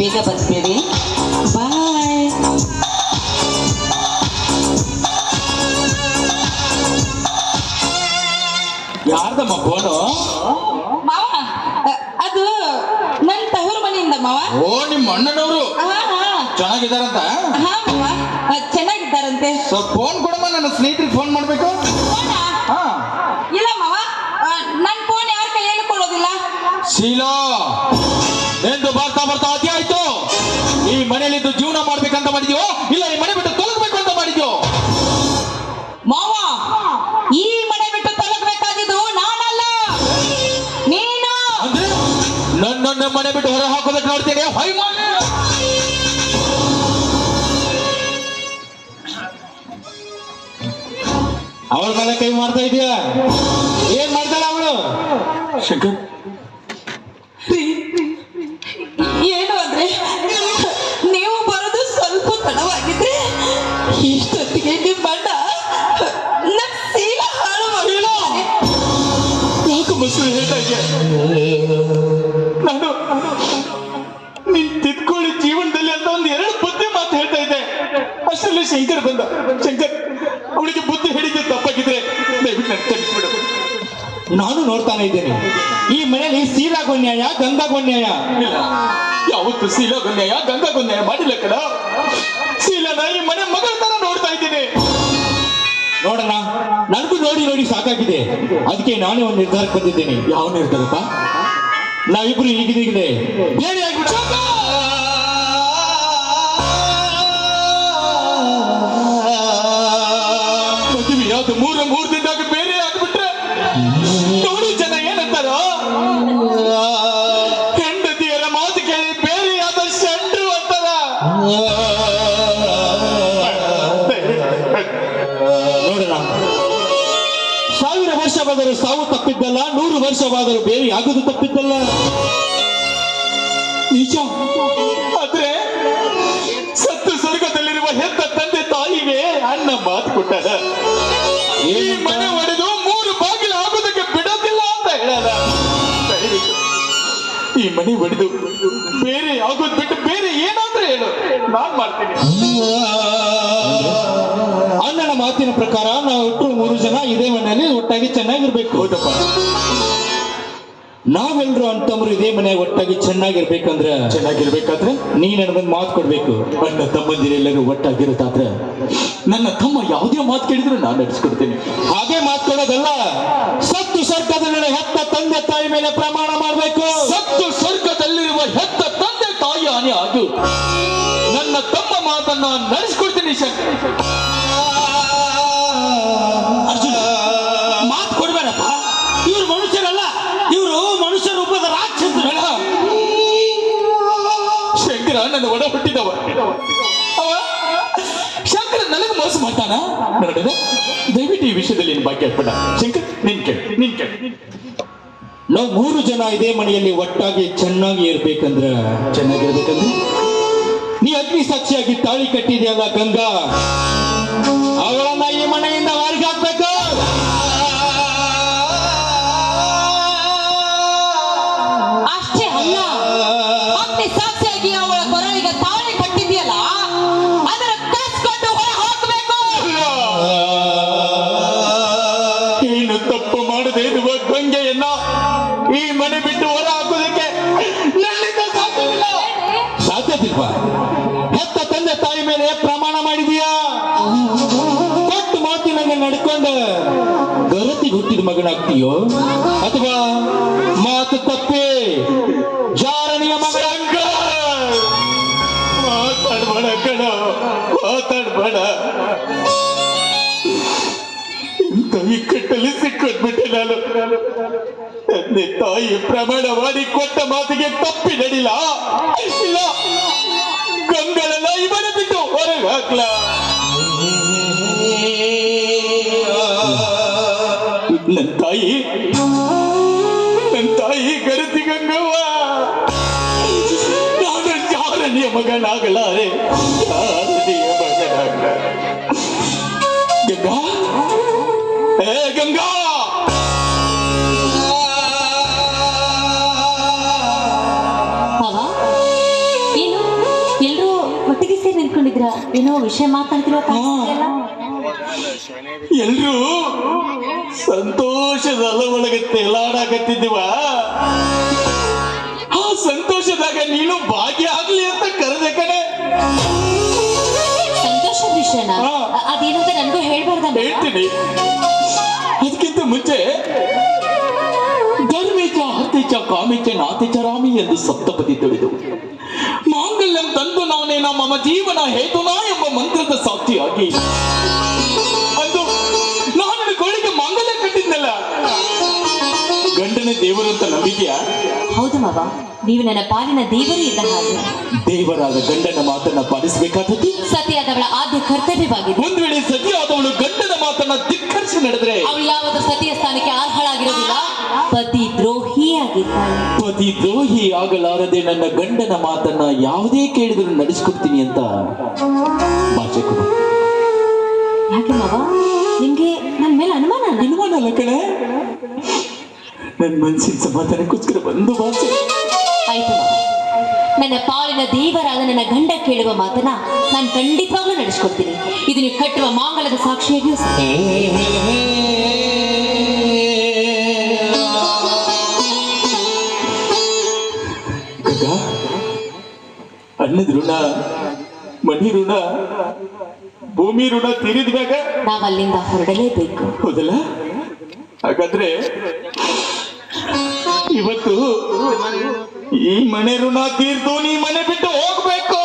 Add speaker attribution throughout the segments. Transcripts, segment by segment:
Speaker 1: ಬೇಗ ಬರ್ತೀರಿ ಬಾಯ್
Speaker 2: ಯಾರ್ದಮ್ಮ ಫೋನು
Speaker 1: ಮಾವ ಅ, ಅದು ನನ್ನ ತವರು ಮನೆಯಿಂದ ಮಾವ.
Speaker 2: ಓ ನಿಮ್ಮ ಅಣ್ಣನವರು?
Speaker 1: ಹಾ ಹಾ.
Speaker 2: ಚೆನ್ನಾಗಿದಾರಂತ
Speaker 1: ಹಾ ಮಾವ. ಅ, ಚೆನ್ನಾಗಿದ್ದಾರಂತೆ.
Speaker 2: ಸೊ ಫೋನ್ ಕೊಡಮ್ಮ ನನ್ನ ಸ್ನೇಹಿತರಿಗೆ ಫೋನ್ ಮಾಡ್ಬೇಕು?
Speaker 1: ಫೋನಾ?
Speaker 2: ಹಾ.
Speaker 1: ಇಲ್ಲ ಮಾವ. ನನ್ನ ಫೋನ್ ಯಾರ ಕೈಯಲ್ಲಿ ಕೊಡೋದಿಲ್ಲ.
Speaker 2: ಶೀಲಾ. ಮನೆ ಬಿಟ್ಟು ಹೊರ ಹಾಕೋದಕ್ಕೆ ನೋಡ್ತೀನಿ ಹೊಯ್ ಅವಳ ಮೇಲೆ ಕೈ ಮಾಡ್ತಾ ಇದೀಯ? ಏನ್ ಮಾಡ್ತಾಳ ಅವಳು? ಶಂಕರ್
Speaker 1: ನನ್ನ
Speaker 2: ನಾನು
Speaker 3: ನೋಡ್ತಾನೆ ಇದ್ದೇನೆ. ಈ ಮನೆಯಲ್ಲಿ ಸೀಲಾಗೊಂಡ್ಯಾಯ
Speaker 2: ಗಂಗಾಗೊನ್ಯಾಯ ಯಾವತ್ತು ಶೀಲಾಗೊಂದ್ಯಾಯ ಗಂಗಾಗೊನ್ಯಾಯ ಮಾಡಿಲ್ಲ ಕಡ ಶೀಲನ ಈ ಮನೆ ಮಗಳ ತರ ನೋಡ್ತಾ ಇದ್ದೀನಿ.
Speaker 3: ನೋಡೋಣ ನನಗೂ ನೋಡಿ ನೋಡಿ ಸಾಕಾಗಿದೆ. ಅದಕ್ಕೆ ನಾನೇ ಒಂದು ನಿರ್ಧಾರಕ್ಕೆ ಬಂದಿದ್ದೇನೆ.
Speaker 2: ಯಾವ ನಿರ್ಧಾರಪ್ಪ?
Speaker 3: ನಾವಿಬ್ರು ಈಗಿದೆ ಬೇರೆ ಆಗ್ಬಿಡ. ನೋಡೋಣ ಸಾವಿರ ವರ್ಷವಾದರೂ ಸಾವು ತಪ್ಪಿದ್ದಲ್ಲ ನೂರು ವರ್ಷವಾದರೂ ಬೇರೆ ಆಗುದು ತಪ್ಪಿದ್ದಲ್ಲ?
Speaker 2: ನಿಜ? ಆದ್ರೆ ಸತ್ತು ಸ್ವರ್ಗದಲ್ಲಿರುವ ಹೆತ್ತ ತಂದೆ ತಾಯಿಗೆ ಅಣ್ಣ ಮಾತು ಕೊಟ್ಟಾರ ಈ ಮನೆ ಒಡೆದು ಮೂರು ಬಾಗಿಲು ಆಗೋದಕ್ಕೆ ಬಿಡೋದಿಲ್ಲ ಅಂತ ಹೇಳಲ್ಲ ಈ ಮನೆ ಒಡೆದು ಬೇರೆ ಆಗೋದ್ ಬಿಟ್ಟು ಬೇರೆ ನಾನ್ ಮಾಡ್ತೀನಿ.
Speaker 3: ಅಣ್ಣನ ಮಾತಿನ ಪ್ರಕಾರ ನಾವು ಒಟ್ಟು ಮೂರು ಜನ ಇದೇ ಮನೆಯಲ್ಲಿ ಒಟ್ಟಾಗಿ ಚೆನ್ನಾಗಿರ್ಬೇಕು.
Speaker 2: ಹೌದಪ್ಪ.
Speaker 3: ನಾವೆಲ್ಲರೂ ಅಂತಂದ್ರು ಇದೇ ಮನೆ ಒಟ್ಟಾಗಿ ಚೆನ್ನಾಗಿರ್ಬೇಕಂದ್ರೆ
Speaker 2: ಚೆನ್ನಾಗಿರ್ಬೇಕಾದ್ರೆ?
Speaker 3: ನೀ ನನಗೊಂದು ಮಾತು ಕೊಡ್ಬೇಕು.
Speaker 2: ಅಣ್ಣ ತಮ್ಮಂದಿರೆಲ್ಲರೂ ಒಟ್ಟಾಗಿರುತ್ತಾದ್ರೆ ನನ್ನ ತಮ್ಮ ಯಾವುದೇ ಮಾತು ಕೇಳಿದ್ರು ನಾನು ನಡೆಸ್ಕೊಡ್ತೇನೆ.
Speaker 3: ಹಾಗೆ ಮಾತು ಕೊಡೋದಲ್ಲ. ಸತ್ತು ಸರ್ಕದಲ್ಲಿ ಹೆತ್ತ ತಂದೆ ತಾಯಿ ಮೇಲೆ ಪ್ರಮಾಣ
Speaker 2: ನಡೆಸ್ಕೊಡ್ತೀನಿ ಶಂಕರ್
Speaker 3: ಅರ್ಜುನ ಮಾತು ಕೊಡ್ಬೇಡಪ್ಪ. ಇವ್ರು ಮನುಷ್ಯರಲ್ಲ ಇವರು ಮನುಷ್ಯ ರೂಪದ ರಾಕ್ಷಸರು.
Speaker 2: ಶಂಕರ ನನ್ನ ಒಡ ಹುಟ್ಟಿದವ. ಅವ? ಶಂಕರ ನನಗೆ ಮೋಸ ಮಾಡ್ತಾನ? ನೋಡಿದ್ರೆ ದಯವಿಟ್ಟು ಈ ವಿಷಯದಲ್ಲಿ ನೀನು ಹಾಕ್ಬೇಡ ಶಂಕರ್ ನಿನ್ ಕೇಳಿ ನಿನ್ ಕೇಳಿ.
Speaker 3: ನಾವು ಮೂರು ಜನ ಇದೇ ಮನೆಯಲ್ಲಿ ಒಟ್ಟಾಗಿ ಚೆನ್ನಾಗಿ ಇರ್ಬೇಕಂದ್ರೆ
Speaker 2: ಚೆನ್ನಾಗಿರ್ಬೇಕಂದ್ರೆ?
Speaker 3: ನೀ ಅಗ್ನಿ ಸಾಕ್ಷಿಯಾಗಿ ತಾಳಿ ಕಟ್ಟಿದೆಯಲ್ಲ ಗಂಗಾ? ಗರತಿಗೆ ಹುಟ್ಟಿದ ಮಗನಾಗ್ತೀಯೋ? ಅಥವಾ ಮಾತು ತಪ್ಪೆ? ಜಾರನಿಯ ಮಗಳ
Speaker 2: ಮಾತಾಡ್ಬೇಡ ಕಣ, ಮಾತಾಡ್ಬೇಡ. ಇಂಥ ಇಕ್ಕಟ್ಟಲ್ಲಿ ಸಿಕ್ಕೊಟ್ಬಿಟ್ಟೆ ನಾನು. ತಂದೆ ತಾಯಿ ಪ್ರಮಾಣ ಮಾಡಿ ಕೊಟ್ಟ ಮಾತಿಗೆ ತಪ್ಪಿ ನಡಿಲ್ಲ ತಾಯಿ. ನನ್ನ ತಾಯಿ ಗರತಿ ಗಂಗವ್ವ. ನಾನು ಯಾರನೆಯ ಮಗನಾಗಲಾರೆ? ಯಾರನೆಯ ಮಗನಾಗಲಾರೆ? ಗಂಗಾ? ಏ ಗಂಗಾ!
Speaker 1: ಏನು? ವಿಷಯ ಮಾತಾಡ್ತಿರೋ
Speaker 2: ಎಲ್ರೂ ಸಂತೋಷದ ಒಳಗೆ ತೇಲಾಡಕತ್ತಿದ್ದೀವ? ಆ ಸಂತೋಷದಾಗ ನೀನು ಭಾಗ್ಯ ಆಗ್ಲಿ ಅಂತ ಕರೆದೆ ಕಣೆ.
Speaker 1: ಸಂತೋಷದ ವಿಷಯನ ಅದೇನಂತ ನನಗೂ ಹೇಳ್ಬಾರ್ದ
Speaker 2: ಹೇಳ್ತೀನಿ. ಅದಕ್ಕಿಂತ ಮುಂಚೆ ಧರ್ಮೇಚ ಹರ್ತೆಚ ಕಾಮಿಚ ನಾತಿಚ ರಾಮಿ ಎಂದು ಸಪ್ತಪದಿ ತಿಳಿದು ಮಾಂಗಲ್ಯಂ ತಂದು ನಾನೇ ನಮ್ಮ ಜೀವನ ಹೇತುನಾ ಎಂಬ ಮಂತ್ರದ ಸಾಕ್ಷಿಯಾಗಿ ದೇವರು ಅಂತ ನಂಬಿದ್ಯಾ
Speaker 1: ಹೌದು ಮಾವ. ನೀವು ನನ್ನ ಪಾಲಿನ ದೇವರು ಇದ್ದ ಹಾಗೆ.
Speaker 2: ದೇವರಾದ ಗಂಡನ ಮಾತನ್ನ ಪಾಲಿಸಬೇಕಾದದ್ದು?
Speaker 1: ಸತಿಯಾದವಳ ಆದ್ಯ ಕರ್ತವ್ಯವಾಗಿದೆ.
Speaker 2: ಒಂದ್ ವೇಳೆ ಸತಿಯಾದವಳು ಗಂಡನ ಮಾತನ್ನ ಧಿಕ್ಕರಿಸಿ ನಡೆದ್ರೆ?
Speaker 1: ಅವಳು ಯಾವತ್ತು ಸತಿಯ ಸ್ಥಾನಕ್ಕೆ ಅರ್ಹಳಾಗಿರೋದಿಲ್ಲ ಪತಿ ದ್ರೋಹಿಯಾಗಿದ್ದಾಳೆ
Speaker 2: ಪತಿ ದ್ರೋಹಿ ಆಗಲಾರದೆ ನನ್ನ ಗಂಡನ ಮಾತನ್ನ ಯಾವುದೇ ಕೇಳಿದ್ರು ನಡೆಸ್ಕೊಡ್ತೀನಿ ಅಂತ ಭಾಷೆ ಕೊಡು.
Speaker 1: ಯಾಕೆ ಮಾವ? ನಿಮ್ಗೆ ನನ್ನ ಮೇಲೆ ಅನುಮಾನ
Speaker 2: ಅನುಮಾನ ಅಲ್ಲ ಕಣೆ. ನನ್ನ ಮನಸ್ಸಿನ ಸಮಾಧಾನಕ್ಕೋಸ್ಕರ ಒಂದು ಭಾಷೆ
Speaker 1: ಆಯ್ತು ನನ್ನ ಪಾಲಿನ ದೇವರಾದ ನನ್ನ ಗಂಡ ಕೇಳುವ ಮಾತನ್ನ ನಾನು ಖಂಡಿತವಾಗ್ಲೂ ನಡೆಸ್ಕೊಡ್ತೀನಿ. ಇದು ನೀವು ಕಟ್ಟುವ ಮಾಂಗಲದ ಸಾಕ್ಷಿಯಾಗಿಯೂ
Speaker 2: ಅನ್ನದ ಋಣ ಮಣಿ ಋಣ ಭೂಮಿ ಋಣ
Speaker 1: ತೀರಿದ್ವಾಗ ನಾವಲ್ಲಿಂದ ಹೊರಡಲೇಬೇಕು.
Speaker 2: ಹೌದಲ್ಲ? ಹಾಗಾದ್ರೆ ಇವತ್ತು ಈ ಮನೆ ಋಣ ತೀರ್ತು ನೀ ಮನೆ ಬಿಟ್ಟು ಹೋಗ್ಬೇಕು.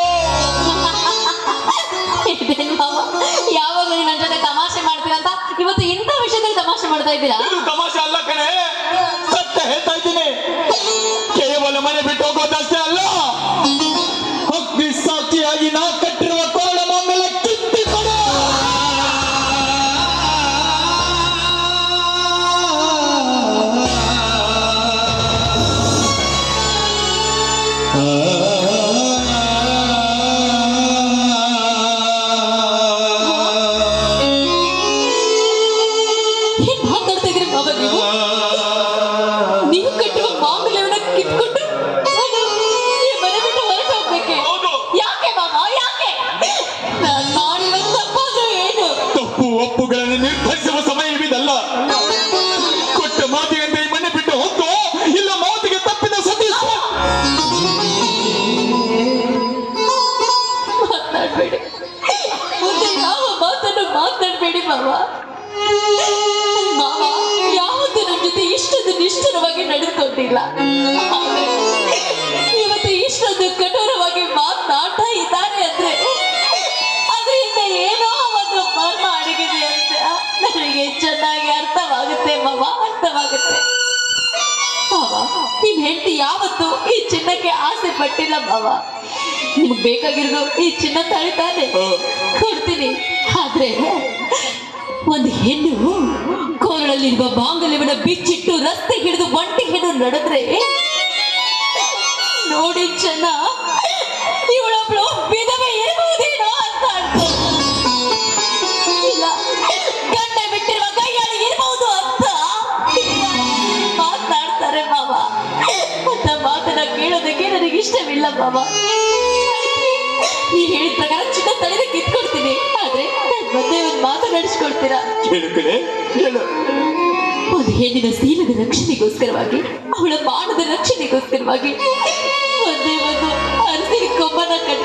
Speaker 1: ಯಾವಾಗಲೂ ನನ್ನ ಜೊತೆ ತಮಾಷೆ ಮಾಡ್ತೀರಾ ಅಂತ? ಇವತ್ತು ಇಂಥ ವಿಷಯದಲ್ಲಿ ತಮಾಷೆ ಮಾಡ್ತಾ ಇದ್ದೀರಾ?
Speaker 2: ಇದು ತಮಾಷೆ ಅಲ್ಲ ಕಣೆ.
Speaker 1: ಮಾತಾಡ್ಬೇಡಿ ಮುಂದೆ ಯಾವ ಮಾತನ್ನು ಮಾತಾಡಬೇಡಿ ಮಾವ. ಮಾವ, ಯಾವತ್ತೂ ನನ್ನ ಜೊತೆ ಇಷ್ಟೊಂದು ನಿಷ್ಠುರವಾಗಿ ನಡೆದುಕೊಂಡಿಲ್ಲ. ಇವತ್ತು ಇಷ್ಟೊಂದು ಕಠೋರವಾಗಿ ಮಾತನಾಡ್ತಾ ಇದ್ದಾರೆ ಅಂದ್ರೆ, ಅದರಿಂದ ಏನೋ ಒಂದು ಮರ್ಮ ಅಡಗಿದೆ ಅಂತ ನನಗೆ ಚೆನ್ನಾಗಿ ಅರ್ಥವಾಗುತ್ತೆ ಮಾವ ಅರ್ಥವಾಗುತ್ತೆ. ಮಾವ ಹೆಂಡತಿ ಯಾವತ್ತು ಈ ಚಿನ್ನಕ್ಕೆ ಆಸೆ ಪಟ್ಟಿಲ್ಲ ಮಾವ. ನಿಮ್ಗೆ ಬೇಕಾಗಿರೋದು ಈ ಚಿನ್ನ ತಾಳಿತಾನೆ ಕೊಡ್ತೀನಿ. ಆದ್ರೆ ಒಂದು ಹೆಣ್ಣು ಕೋರಳಲ್ಲಿರುವ ಬಾಂಗಲ್ಯವನ್ನ ಬಿಚ್ಚಿಟ್ಟು ರಸ್ತೆ ಹಿಡಿದು ಒಂಟಿ ಹೆಣ್ಣು ನಡೆದ್ರೆ ನೋಡಿ ಚೆನ್ನ ಇವಳೊಬ್ಳು ವಿಧವೆ ಇರಬಹುದೇನೋ ಅಂತ ಇಲ್ಲ ಗಂಡ ಬಿಟ್ಟಿರುವ ಕೈಯಾಳಿ ಇರಬಹುದು ಅಂತ ಮಾತನಾಡ್ತಾರೆ ಮಾವ. ಅಂತ ಮಾತನ್ನ ಕೇಳೋದಕ್ಕೆ ನನಗೆ ಇಷ್ಟವಿಲ್ಲ ಮಾವ. ನೀವ್ ಹೇಳಿದ ಪ್ರಕಾರ ಚಿನ್ನ ತಲೆಗೆ ಕಿತ್ಕೊಡ್ತೀನಿ. ಆದ್ರೆ ನನ್ ಮತ್ತೆ ಒಂದು ಮಾತು ನಡೆಸ್ಕೊಡ್ತೀರಾ?
Speaker 2: ಕೇಳು ಕೇಳು.
Speaker 1: ಒಂದು ಹೆಣ್ಣಿನ ಶೀಲದ ರಕ್ಷಣೆಗೋಸ್ಕರವಾಗಿ ಅವಳ ಬಾಣದ ರಕ್ಷಣೆಗೋಸ್ಕರವಾಗಿ ಒಂದೇ ಒಂದು ಅರಸಿ ಕೊಬ್ಬನ ಕಟ್ ಕಳ್ಸಿ ಮಾವ